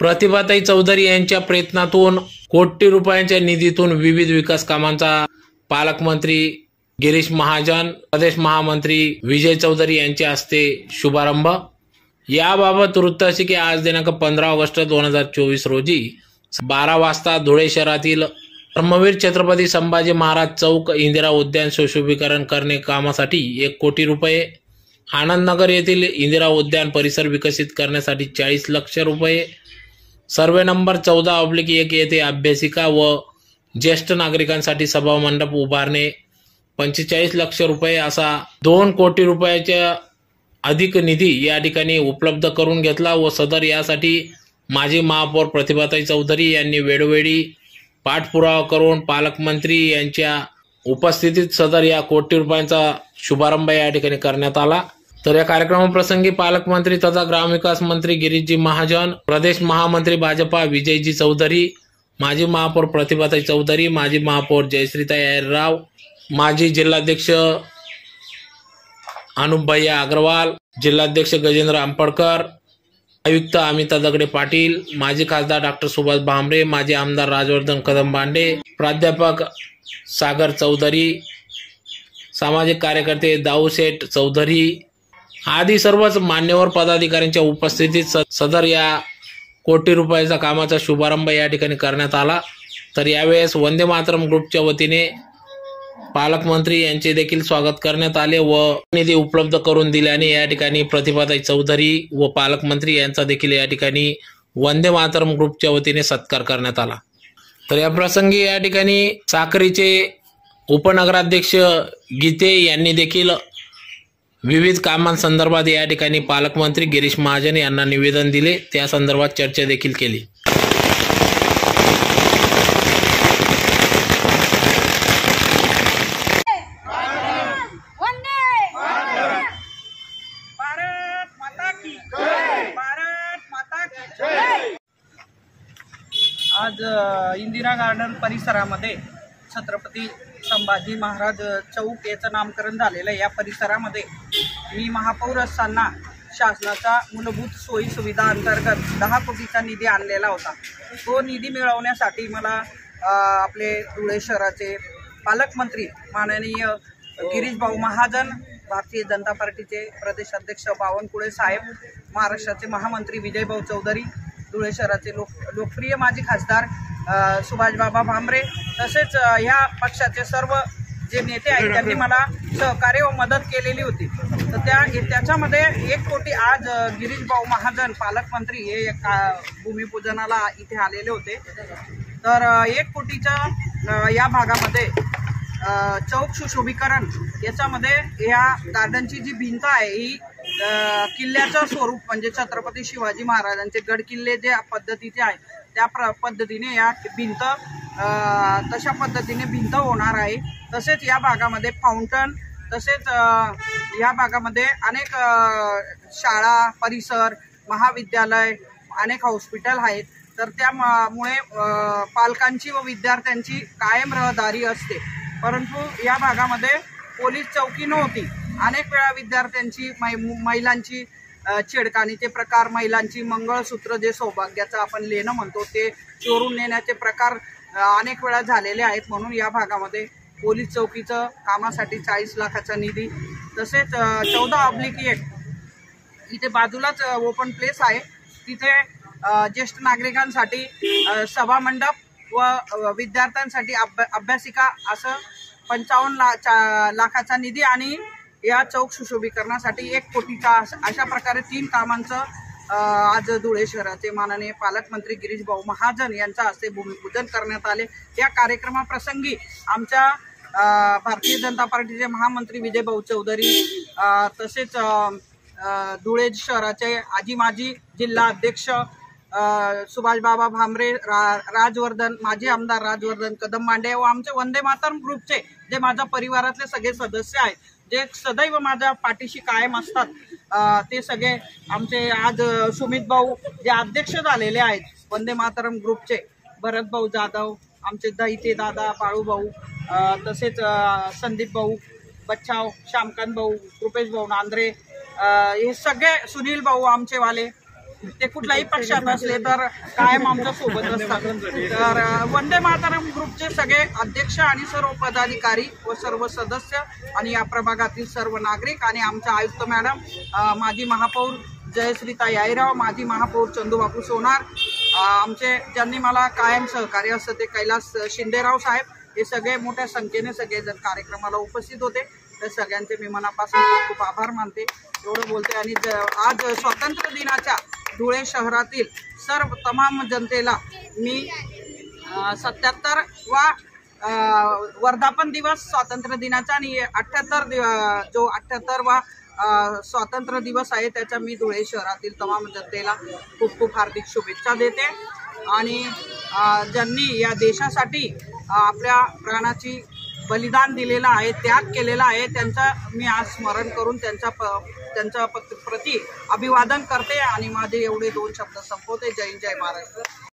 प्रतिभाताई चौधरी यांच्या प्रयत्नातून कोटी रुपयांच्या निधीतून विविध विकास कामांचा पालकमंत्री गिरीश महाजन प्रदेश महामंत्री विजय चौधरी यांच्या हस्ते शुभारंभ. याबाबत वृत्त असे की आज दिनांक पंधरा ऑगस्ट दोन हजार चोवीस रोजी बारा वाजता धुळे शहरातील ब्रह्मवीर छत्रपती संभाजी महाराज चौक इंदिरा उद्यान सुशोभीकरण करणे कामासाठी एक कोटी रुपये आनंदनगर येथील इंदिरा उद्यान परिसर विकसित करण्यासाठी चाळीस लक्ष रुपये सर्वे नंबर चौदा ऑब्लिक एक येथे अभ्यासिका व ज्येष्ठ नागरिकांसाठी सभा मंडप उभारणे. पंचेचाळीस लक्ष रुपये असा दोन कोटी रुपयाच्या अधिक निधी या ठिकाणी उपलब्ध करून घेतला व सदर यासाठी माजी महापौर प्रतिभाताई चौधरी यांनी वेळोवेळी पाठपुरावा करून पालकमंत्री यांच्या उपस्थितीत सदर या कोटी रुपयांचा शुभारंभ या ठिकाणी करण्यात आला. तर या कार्यक्रमाप्रसंगी पालकमंत्री तथा ग्रामविकास मंत्री गिरीशजी महाजन प्रदेश महामंत्री भाजपा विजयजी चौधरी माजी महापौर प्रतिभाताई चौधरी माजी महापौर जयश्रीताई अय्यरराव माजी जिल्हाध्यक्ष अनुप भैया अग्रवाल जिल्हाध्यक्ष गजेंद्र आंपडकर आयुक्त अमिता दगडे पाटील माजी खासदार डॉक्टर सुभाष भामरे माजी आमदार राजवर्धन कदम बांडे प्राध्यापक सागर चौधरी सामाजिक कार्यकर्ते दाऊशेठ चौधरी आधी सर्वच मान्यवर पदाधिकाऱ्यांच्या उपस्थितीत स- सदर या कोटी रुपयाचा कामाचा शुभारंभ या ठिकाणी करण्यात आला. तर यावेळेस वंदे मातरम ग्रुपच्या वतीने पालकमंत्री यांचे देखील स्वागत करण्यात आले व निधी उपलब्ध करून दिल्याने या ठिकाणी प्रतिभाताई चौधरी व पालकमंत्री यांचा देखील या ठिकाणी वंदे मातरम ग्रुपच्या वतीने सत्कार करण्यात आला. तर या प्रसंगी या ठिकाणी साखरीचे उपनगराध्यक्ष गीते यांनी देखील विविध कामांसंदर्भात या ठिकाणी पालकमंत्री गिरीश महाजन यांना निवेदन दिले. त्या संदर्भात चर्चा देखील केली. वंदे भारत माता की भारत माता की आज इंदिरा गार्डन परिसरामध्ये छत्रपती संभाजी महाराज चौक याचं नामकरण झालेलं आहे. या परिसरामध्ये मी महापौर असताना शासनाचा मूलभूत सोयी सुविधा अंतर्गत दहा कोटीचा निधी आणलेला होता. तो निधी मिळवण्यासाठी मला आपले धुळे शहराचे पालकमंत्री माननीय गिरीश भाऊ महाजन भारतीय जनता पार्टीचे प्रदेशाध्यक्ष बावनकुळे साहेब महाराष्ट्राचे महामंत्री विजयभाऊ चौधरी धुळे शहराचे लोक लोकप्रिय माजी खासदार सुभाषबाबा भामरे तसेच ह्या पक्षाचे सर्व जे नेते आहेत त्यांनी मला सहकार्य व मदत केलेली होती. तर त्या त्याच्यामध्ये एक कोटी आज गिरीशभाऊ गिरीश भाऊ महाजन पालकमंत्री हे एका भूमिपूजनाला इथे आलेले होते. तर एक कोटीच्या या भागामध्ये चौक सुशोभीकरण याच्यामध्ये या गार्डनची जी भिंत आहे ही किल्ल्याचं स्वरूप म्हणजे छत्रपती शिवाजी महाराजांचे गड किल्ले जे पद्धतीचे आहे त्या प्र पद्धतीने या भिंत तशा पद्धतीने भिंत होणार आहे. तसेच या भागामध्ये फाउंटन तसेच या भागामध्ये अनेक शाळा परिसर महाविद्यालय अनेक हॉस्पिटल आहेत. तर त्यामुळे पालकांची व विद्यार्थ्यांची कायम रहदारी असते. परंतु या भागामध्ये पोलीस चौकी नव्हती. अनेक वेळा विद्यार्थ्यांची मै- महिलांची छेडखानीचे प्रकार महिलांची मंगळसूत्र जे सौभाग्याचं आपण लेणं म्हणतो ते चोरून नेण्याचे प्रकार अनेक वेळा झालेले आहेत म्हणून या भागामध्ये पोलीस चौकीचं कामासाठी चाळीस लाखाचा निधी तसेच चौदा ऑब्लिक एक इथे बाजूलाच ओपन प्लेस आहे. तिथे ज्येष्ठ नागरिकांसाठी सभामंडप व विद्यार्थ्यांसाठी अभ्या अभ्यासिका असं पंचावन्न ला चा- लाखाचा निधी आणि या चौक सुशोभीकरणासाठी एक कोटीचा अशा प्रकारे तीन कामांचं आज धुळे शहराचे माननीय पालकमंत्री गिरीश भाऊ महाजन यांच्या हस्ते भूमिपूजन करण्यात आले. या कार्यक्रमाप्रसंगी आमच्या भारतीय जनता पार्टीचे महामंत्री विजय भाऊ चौधरी तसेच धुळे शहराचे आजी माजी जिल्हा अध्यक्ष सुभाषबाबा भामरे रा राजवर्धन माजी आमदार राजवर्धन कदम मांडे व आमचे वंदे मातरम ग्रुपचे जे माझ्या परिवारातले सगळे सदस्य आहेत जे सदैव माझ्या पाठीशी कायम असतात ते सगळे आमचे आज सुमित भाऊ जे अध्यक्ष झालेले आहेत वंदे मातरम ग्रुपचे भरत भाऊ जाधव आमचे दहिते दादा बाळू भाऊ तसेच संदीप भाऊ बच्छाव श्यामकांत भाऊ कृपेश भाऊ नांद्रे हे सगळे सुनील भाऊ आमचेवाले ते कुठल्याही पक्षात असले तर कायम आमच्यासोबत असतात. तर वंदे मातरम ग्रुपचे सगळे अध्यक्ष आणि सर्व पदाधिकारी व सर्व सदस्य आणि या प्रभागातील सर्व नागरिक आणि आमच्या आयुक्त मॅडम माजी महापौर जयश्रीता याईराव माजी महापौर चंदूबापू सोनार आमचे ज्यांनी मला कायम सहकार्य असतं ते कैलास शिंदेराव साहेब हे सगळे मोठ्या संख्येने सगळेजण कार्यक्रमाला उपस्थित होते. तर सगळ्यांचे मी मनापासून खूप खूप आभार मानते. एवढं बोलते आणि ज- आज स्वातंत्र्य दिनाच्या धुळे शहरातील सर्व तमाम जनतेला मी सत्याहत्तर वा वर्धापन दिवस स्वातंत्र्य दिनाचा आणि अठ्ठ्याहत्तर दिव जो अठ्ठ्याहत्तर वा स्वातंत्र्य दिवस आहे त्याच्या मी धुळे शहरातील तमाम जनतेला खूप खूप हार्दिक शुभेच्छा देते. आणि ज्यांनी या देशासाठी आपल्या प्राणाची बलिदान दिलेलं आहे त्याग केलेला आहे. त्यांचा मी आज स्मरण करून त्यांच्या प त्यांच्या प- अभिवादन करते आणि माझे एवढे दोन शब्द संपवते. जय जय महाराष्ट्र.